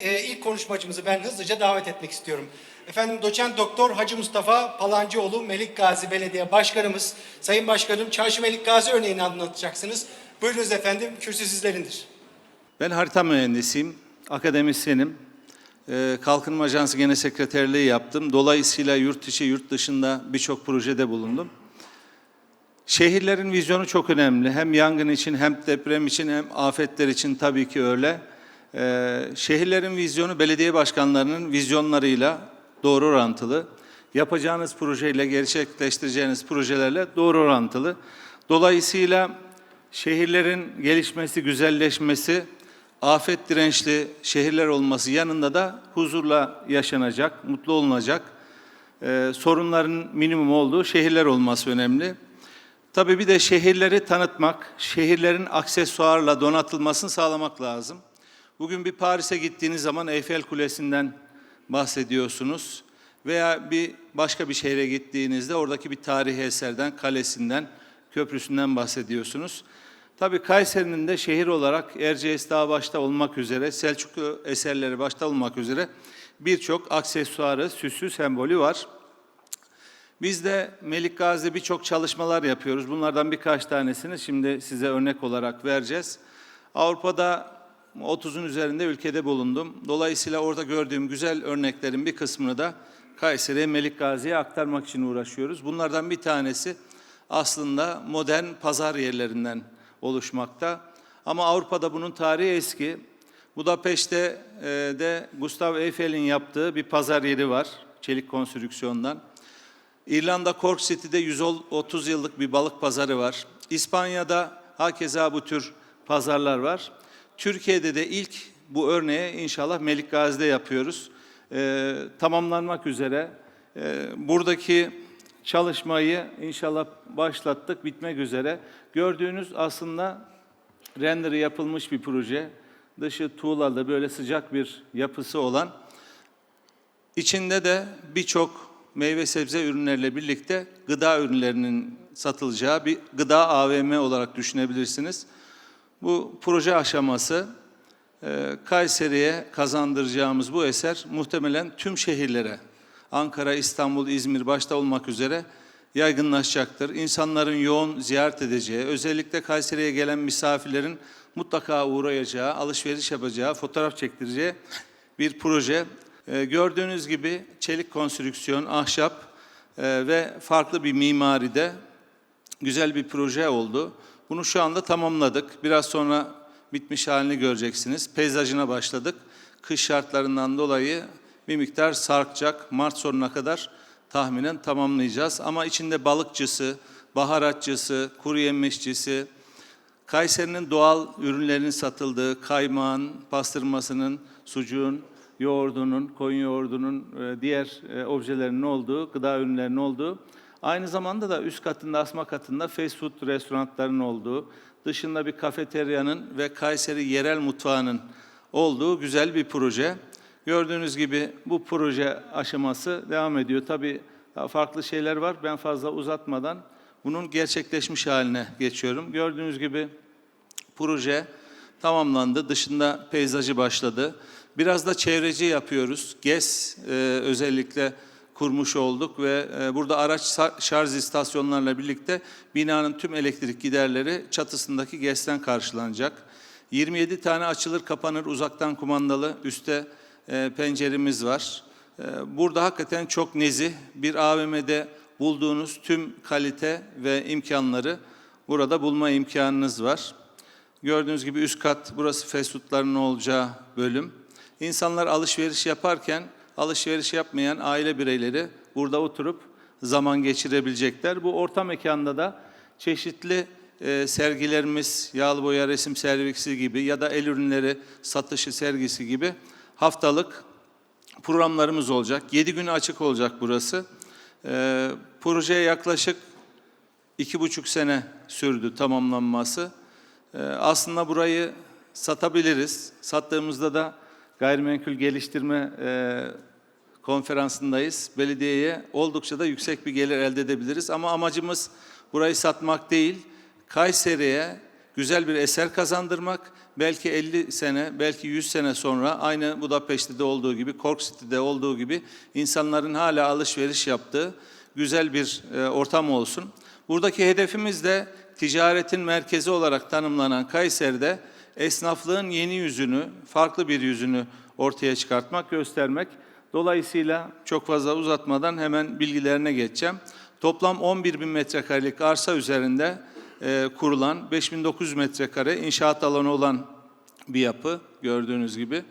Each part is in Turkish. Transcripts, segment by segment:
Ee, ilk konuşmacımızı ben hızlıca davet etmek istiyorum. Efendim doçent doktor Hacı Mustafa Palancıoğlu Melik Gazi Belediye Başkanımız. Sayın Başkanım Çarşı Melik Gazi örneğini anlatacaksınız. Buyurunuz efendim kürsü sizlerindir. Ben harita mühendisiyim, akademisyenim. Ee, Kalkınma Ajansı Genel Sekreterliği yaptım. Dolayısıyla yurt içi, yurt dışında birçok projede bulundum. Şehirlerin vizyonu çok önemli. Hem yangın için, hem deprem için, hem afetler için tabii ki öyle. Ee, şehirlerin vizyonu belediye başkanlarının vizyonlarıyla doğru orantılı. Yapacağınız projeyle, gerçekleştireceğiniz projelerle doğru orantılı. Dolayısıyla şehirlerin gelişmesi, güzelleşmesi, afet dirençli şehirler olması yanında da huzurla yaşanacak, mutlu olunacak, e, sorunların minimum olduğu şehirler olması önemli. Tabii bir de şehirleri tanıtmak, şehirlerin aksesuarla donatılmasını sağlamak lazım. Bugün bir Paris'e gittiğiniz zaman Eyfel Kulesi'nden bahsediyorsunuz veya bir başka bir şehre gittiğinizde oradaki bir tarihi eserden, kalesinden, köprüsünden bahsediyorsunuz. Tabii Kayseri'nin de şehir olarak Erciyes Dağı başta olmak üzere, Selçuklu eserleri başta olmak üzere birçok aksesuarı, süsü, sembolü var. Biz de Melik Gazi'de birçok çalışmalar yapıyoruz. Bunlardan birkaç tanesini şimdi size örnek olarak vereceğiz. Avrupa'da 30'un üzerinde ülkede bulundum. Dolayısıyla orada gördüğüm güzel örneklerin bir kısmını da Kayseri'ye, Melik Gazi'ye aktarmak için uğraşıyoruz. Bunlardan bir tanesi aslında modern pazar yerlerinden oluşmakta. Ama Avrupa'da bunun tarihi eski. Budapeşte e, de Gustav Eyfel'in yaptığı bir pazar yeri var, çelik konstrüksiyondan. İrlanda Cork City'de 130 yıllık bir balık pazarı var. İspanya'da hakeza bu tür pazarlar var. Türkiye'de de ilk bu örneği inşallah Melik Gazi'de yapıyoruz. Ee, tamamlanmak üzere. Ee, buradaki çalışmayı inşallah başlattık, bitmek üzere. Gördüğünüz aslında render yapılmış bir proje. Dışı tuğlalı böyle sıcak bir yapısı olan İçinde de birçok meyve sebze ürünleriyle birlikte gıda ürünlerinin satılacağı bir gıda AVM olarak düşünebilirsiniz. Bu proje aşaması e, Kayseri'ye kazandıracağımız bu eser muhtemelen tüm şehirlere, Ankara, İstanbul, İzmir başta olmak üzere yaygınlaşacaktır. İnsanların yoğun ziyaret edeceği, özellikle Kayseri'ye gelen misafirlerin mutlaka uğrayacağı, alışveriş yapacağı, fotoğraf çektireceği bir proje. Ee, gördüğünüz gibi çelik konstrüksiyon, ahşap e, ve farklı bir mimaride güzel bir proje oldu. Bunu şu anda tamamladık. Biraz sonra bitmiş halini göreceksiniz. Peyzajına başladık. Kış şartlarından dolayı bir miktar sarkacak. Mart sonuna kadar tahminen tamamlayacağız. Ama içinde balıkçısı, baharatçısı, kuru yemişçisi, Kayseri'nin doğal ürünlerinin satıldığı kaymağın, pastırmasının, sucuğun, yoğurdunun, koyun yoğurdunun, e, diğer e, objelerinin olduğu, gıda ürünlerinin olduğu, aynı zamanda da üst katında, asma katında fast food restoranların olduğu, dışında bir kafeteryanın ve Kayseri yerel mutfağının olduğu güzel bir proje. Gördüğünüz gibi bu proje aşaması devam ediyor. Tabii daha farklı şeyler var. Ben fazla uzatmadan bunun gerçekleşmiş haline geçiyorum. Gördüğünüz gibi proje tamamlandı. Dışında peyzajı başladı. Biraz da çevreci yapıyoruz. GES e, özellikle kurmuş olduk ve e, burada araç şarj istasyonlarla birlikte binanın tüm elektrik giderleri çatısındaki GES'ten karşılanacak. 27 tane açılır kapanır uzaktan kumandalı üstte e, penceremiz var. E, burada hakikaten çok nezih bir AVM'de bulduğunuz tüm kalite ve imkanları burada bulma imkanınız var. Gördüğünüz gibi üst kat burası fast olacağı bölüm. İnsanlar alışveriş yaparken alışveriş yapmayan aile bireyleri burada oturup zaman geçirebilecekler. Bu orta mekanda da çeşitli e, sergilerimiz, yağlı boya resim sergisi gibi ya da el ürünleri satışı sergisi gibi haftalık programlarımız olacak. 7 gün açık olacak burası. E, projeye yaklaşık iki buçuk sene sürdü tamamlanması. Ee, aslında burayı satabiliriz. Sattığımızda da gayrimenkul geliştirme e, konferansındayız. Belediyeye oldukça da yüksek bir gelir elde edebiliriz. Ama amacımız burayı satmak değil, Kayseri'ye güzel bir eser kazandırmak, belki 50 sene, belki 100 sene sonra aynı Budapeşte'de olduğu gibi, Cork City'de olduğu gibi insanların hala alışveriş yaptığı güzel bir e, ortam olsun. Buradaki hedefimiz de ticaretin merkezi olarak tanımlanan Kayseri'de esnaflığın yeni yüzünü, farklı bir yüzünü ortaya çıkartmak, göstermek. Dolayısıyla çok fazla uzatmadan hemen bilgilerine geçeceğim. Toplam 11 bin metrekarelik arsa üzerinde e, kurulan 5900 metrekare inşaat alanı olan bir yapı gördüğünüz gibi.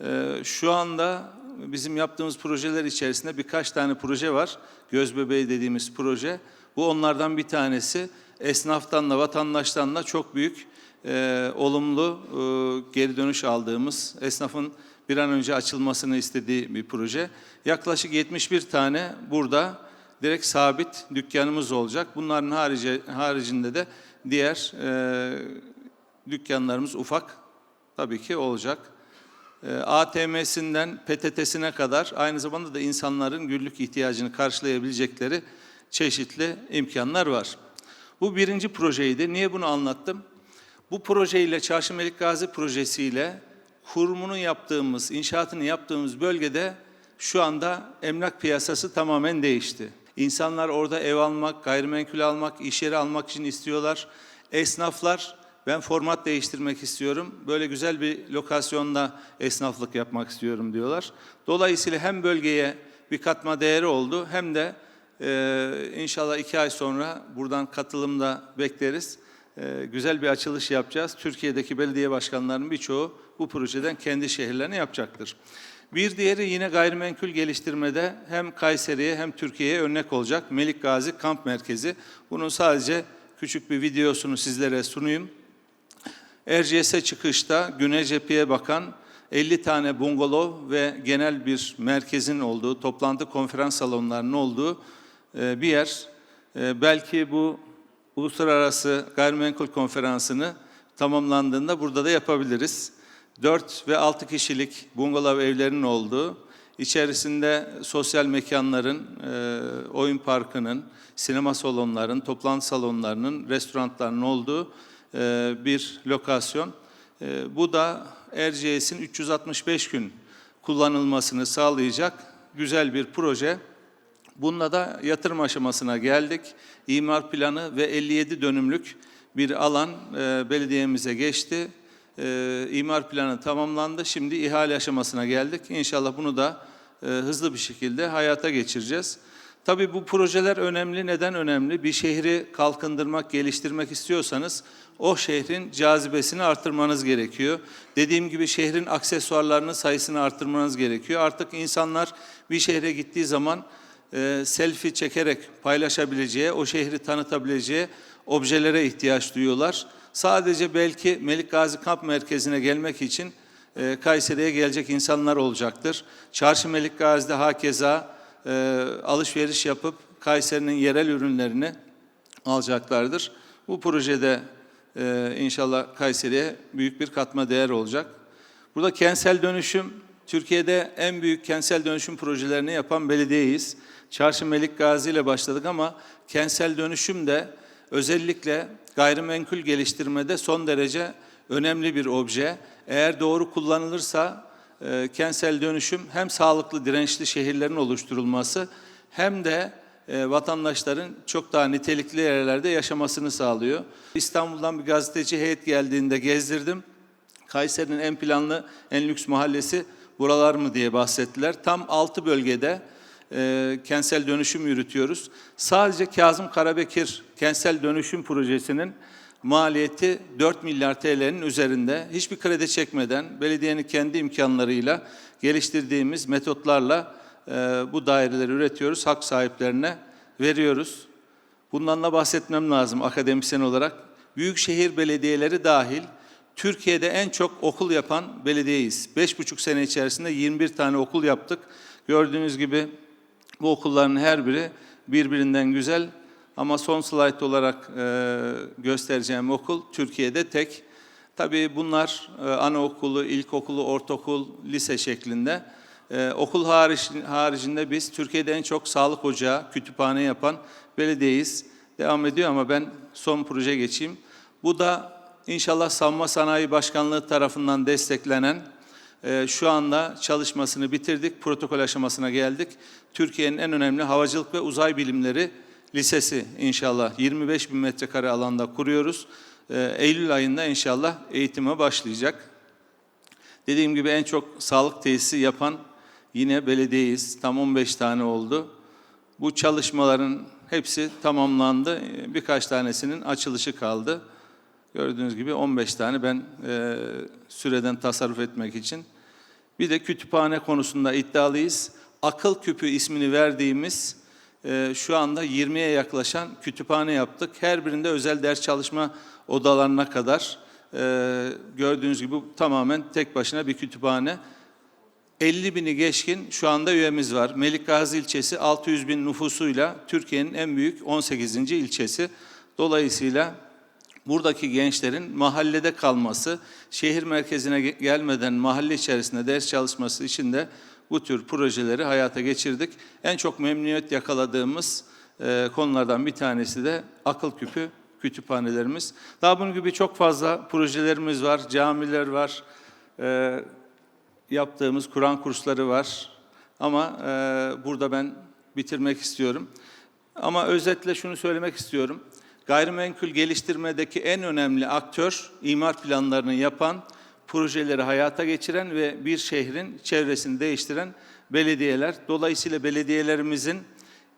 E, şu anda bizim yaptığımız projeler içerisinde birkaç tane proje var. Gözbebeği dediğimiz proje. Bu onlardan bir tanesi. Esnaftan da vatandaştan da çok büyük e, olumlu e, geri dönüş aldığımız, esnafın bir an önce açılmasını istediği bir proje. Yaklaşık 71 tane burada direkt sabit dükkanımız olacak. Bunların harici, haricinde de diğer e, dükkanlarımız ufak tabii ki olacak. E, ATM'sinden PTT'sine kadar aynı zamanda da insanların günlük ihtiyacını karşılayabilecekleri çeşitli imkanlar var. Bu birinci projeydi. Niye bunu anlattım? Bu projeyle Çarşı Melik Gazi projesiyle kurumunu yaptığımız, inşaatını yaptığımız bölgede şu anda emlak piyasası tamamen değişti. İnsanlar orada ev almak, gayrimenkul almak, iş yeri almak için istiyorlar. Esnaflar ben format değiştirmek istiyorum. Böyle güzel bir lokasyonda esnaflık yapmak istiyorum diyorlar. Dolayısıyla hem bölgeye bir katma değeri oldu hem de e, inşallah iki ay sonra buradan katılım da bekleriz. E, güzel bir açılış yapacağız. Türkiye'deki belediye başkanlarının birçoğu bu projeden kendi şehirlerini yapacaktır. Bir diğeri yine gayrimenkul geliştirmede hem Kayseri'ye hem Türkiye'ye örnek olacak Melik Gazi Kamp Merkezi. Bunun sadece küçük bir videosunu sizlere sunayım. Erciyes'e çıkışta güney cepheye bakan 50 tane bungalov ve genel bir merkezin olduğu, toplantı konferans salonlarının olduğu e, bir yer. E, Belki bu uluslararası gayrimenkul konferansını tamamlandığında burada da yapabiliriz. 4 ve 6 kişilik bungalov evlerinin olduğu, içerisinde sosyal mekanların, e, oyun parkının, sinema salonlarının, toplantı salonlarının, restoranlarının olduğu e, bir lokasyon. E, bu da Erciyes'in 365 gün kullanılmasını sağlayacak güzel bir proje. Bununla da yatırım aşamasına geldik. İmar planı ve 57 dönümlük bir alan e, belediyemize geçti. E, imar planı tamamlandı. Şimdi ihale aşamasına geldik. İnşallah bunu da e, hızlı bir şekilde hayata geçireceğiz. Tabii bu projeler önemli. Neden önemli? Bir şehri kalkındırmak, geliştirmek istiyorsanız o şehrin cazibesini artırmanız gerekiyor. Dediğim gibi şehrin aksesuarlarının sayısını artırmanız gerekiyor. Artık insanlar bir şehre gittiği zaman e, selfie çekerek paylaşabileceği, o şehri tanıtabileceği objelere ihtiyaç duyuyorlar. Sadece belki Melik Gazi Kamp Merkezi'ne gelmek için e, Kayseri'ye gelecek insanlar olacaktır. Çarşı Melik Gazi'de hakeza e, alışveriş yapıp Kayseri'nin yerel ürünlerini alacaklardır. Bu projede e, inşallah Kayseri'ye büyük bir katma değer olacak. Burada kentsel dönüşüm, Türkiye'de en büyük kentsel dönüşüm projelerini yapan belediyeyiz. Çarşı Melik Gazi ile başladık ama kentsel dönüşüm de özellikle gayrimenkul geliştirmede son derece önemli bir obje. Eğer doğru kullanılırsa e, kentsel dönüşüm hem sağlıklı, dirençli şehirlerin oluşturulması hem de e, vatandaşların çok daha nitelikli yerlerde yaşamasını sağlıyor. İstanbul'dan bir gazeteci heyet geldiğinde gezdirdim. Kayseri'nin en planlı, en lüks mahallesi buralar mı diye bahsettiler. Tam 6 bölgede e, kentsel dönüşüm yürütüyoruz. Sadece Kazım Karabekir kentsel dönüşüm projesinin maliyeti 4 milyar TL'nin üzerinde. Hiçbir kredi çekmeden belediyenin kendi imkanlarıyla geliştirdiğimiz metotlarla e, bu daireleri üretiyoruz. Hak sahiplerine veriyoruz. Bundan da bahsetmem lazım akademisyen olarak. Büyükşehir belediyeleri dahil Türkiye'de en çok okul yapan belediyeyiz. 5,5 sene içerisinde 21 tane okul yaptık. Gördüğünüz gibi bu okulların her biri birbirinden güzel ama son slide olarak e, göstereceğim okul Türkiye'de tek. Tabii bunlar e, anaokulu, ilkokulu, ortaokul, lise şeklinde. E, okul hariç, haricinde biz Türkiye'de en çok sağlık ocağı, kütüphane yapan belediyeyiz. Devam ediyor ama ben son proje geçeyim. Bu da inşallah Savunma Sanayi Başkanlığı tarafından desteklenen e, şu anda çalışmasını bitirdik. Protokol aşamasına geldik. Türkiye'nin en önemli havacılık ve uzay bilimleri lisesi inşallah 25 bin metrekare alanda kuruyoruz. E, Eylül ayında inşallah eğitime başlayacak. Dediğim gibi en çok sağlık tesisi yapan yine belediyeyiz. Tam 15 tane oldu. Bu çalışmaların hepsi tamamlandı. Ee, Birkaç tanesinin açılışı kaldı. Gördüğünüz gibi 15 tane ben e, süreden tasarruf etmek için. Bir de kütüphane konusunda iddialıyız. Akıl küpü ismini verdiğimiz e, şu anda 20'ye yaklaşan kütüphane yaptık. Her birinde özel ders çalışma odalarına kadar e, gördüğünüz gibi tamamen tek başına bir kütüphane. 50 bini geçkin şu anda üyemiz var. Melikgazi ilçesi 600 bin nüfusuyla Türkiye'nin en büyük 18. ilçesi. Dolayısıyla buradaki gençlerin mahallede kalması, şehir merkezine ge- gelmeden mahalle içerisinde ders çalışması için de bu tür projeleri hayata geçirdik. En çok memnuniyet yakaladığımız e, konulardan bir tanesi de akıl küpü kütüphanelerimiz. Daha bunun gibi çok fazla projelerimiz var, camiler var, e, yaptığımız Kur'an kursları var. Ama e, burada ben bitirmek istiyorum. Ama özetle şunu söylemek istiyorum. Gayrimenkul geliştirmedeki en önemli aktör, imar planlarını yapan, projeleri hayata geçiren ve bir şehrin çevresini değiştiren belediyeler. Dolayısıyla belediyelerimizin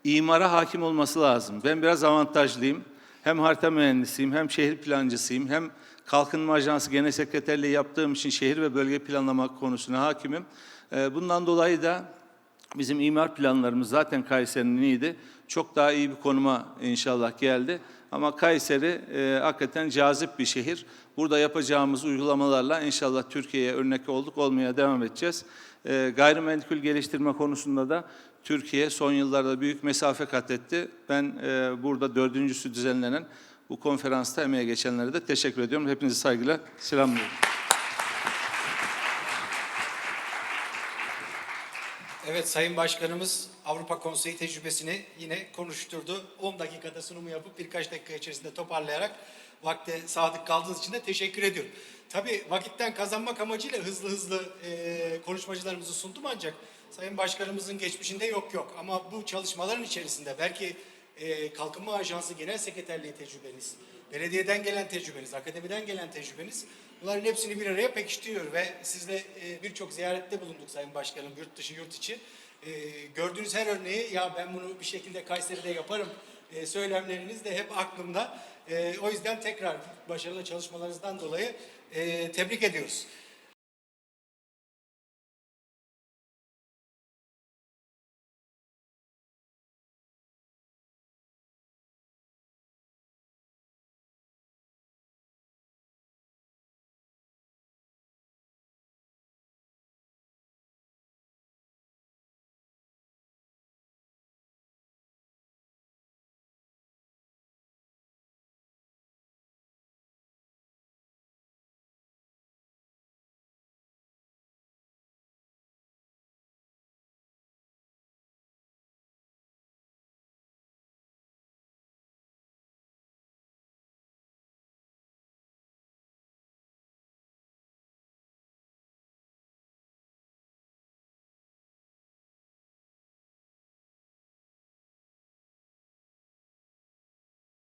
imara hakim olması lazım. Ben biraz avantajlıyım. Hem harita mühendisiyim, hem şehir plancısıyım, hem Kalkınma Ajansı Genel Sekreterliği yaptığım için şehir ve bölge planlama konusuna hakimim. Ee, Bundan dolayı da bizim imar planlarımız zaten Kayseri'nin iyiydi. Çok daha iyi bir konuma inşallah geldi. Ama Kayseri e, hakikaten cazip bir şehir. Burada yapacağımız uygulamalarla inşallah Türkiye'ye örnek olduk, olmaya devam edeceğiz. E, gayrimenkul geliştirme konusunda da Türkiye son yıllarda büyük mesafe kat etti. Ben e, burada dördüncüsü düzenlenen bu konferansta emeğe geçenlere de teşekkür ediyorum. Hepinizi saygıyla selamlıyorum. Evet Sayın Başkanımız Avrupa Konseyi tecrübesini yine konuşturdu. 10 dakikada sunumu yapıp birkaç dakika içerisinde toparlayarak vakte sadık kaldığınız için de teşekkür ediyorum. Tabii vakitten kazanmak amacıyla hızlı hızlı e, konuşmacılarımızı sundum ancak Sayın Başkanımızın geçmişinde yok yok. Ama bu çalışmaların içerisinde belki e, Kalkınma Ajansı Genel Sekreterliği tecrübeniz, belediyeden gelen tecrübeniz, akademiden gelen tecrübeniz bunların hepsini bir araya pekiştiriyor ve sizle e, birçok ziyarette bulunduk Sayın Başkanım yurt dışı yurt içi. E, gördüğünüz her örneği ya ben bunu bir şekilde Kayseri'de yaparım e, söylemleriniz de hep aklımda. E, o yüzden tekrar başarılı çalışmalarınızdan dolayı e, tebrik ediyoruz.